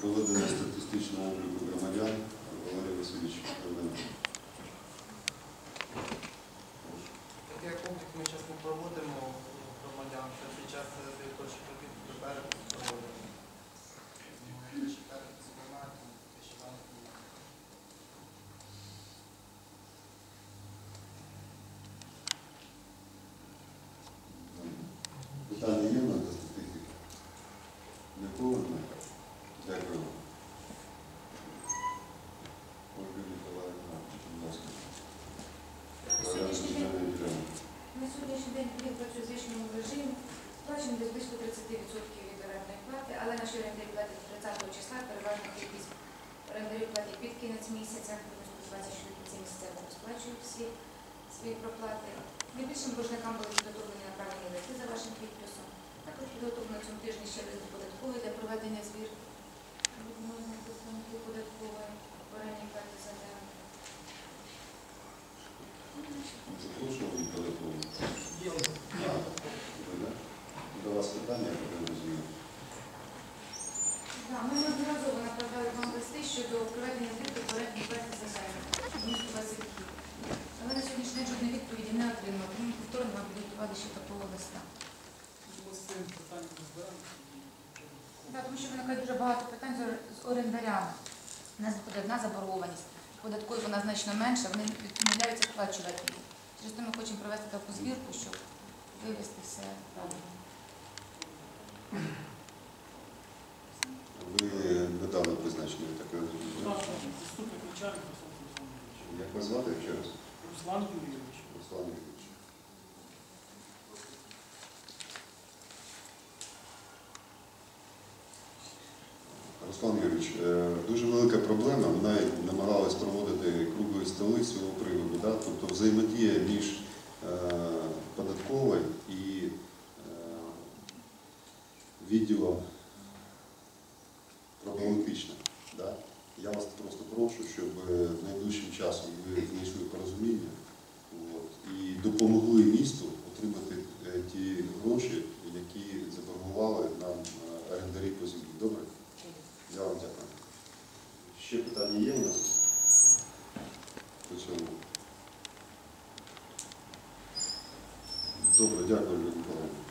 проведення статистичного обліку громадян Валерій Васильович Павленко. Такий облік ми зараз не проводимо громадян, це під час робіт ДБР проводимо. Питання є в нас місяця, тому що 20 чоловік ці місяця не розплачують всі свої проплати. Найбільшим боржникам були підготовлені направлені листи за вашим підписом. Також підготовлено на цьому тижні ще лист до податкової для проведення збір податкової в орендній платі за. Є. До вас питання, я розумію. Ще такого листа. Да, тому що виникає дуже багато питань з орендарями. У нас буде одна заборгованість, податкові вона значно менша, вони відмовляються сплачувати її. Через те ми хочемо провести таку збірку, щоб вивести все правильно. Ви недавно призначені, я так розумію. да? Заступник начальника Руслан Русланович. Як вас звати ще раз? Руслан Юрійович. Руслан Юрійович. Руслан Юрійович, е, дуже велика проблема. Ми навіть намагалися проводити круглі столи з цього приводу. Да? Тобто взаємодія між е, податковою і е, відділом проблематична. Да? Я вас просто прошу, щоб найближчим часом ви знайшли порозуміння от, і допомогли місту отримати ті гроші, Ще питання є у нас? По? Добре, дякую, Людмила Миколаївна.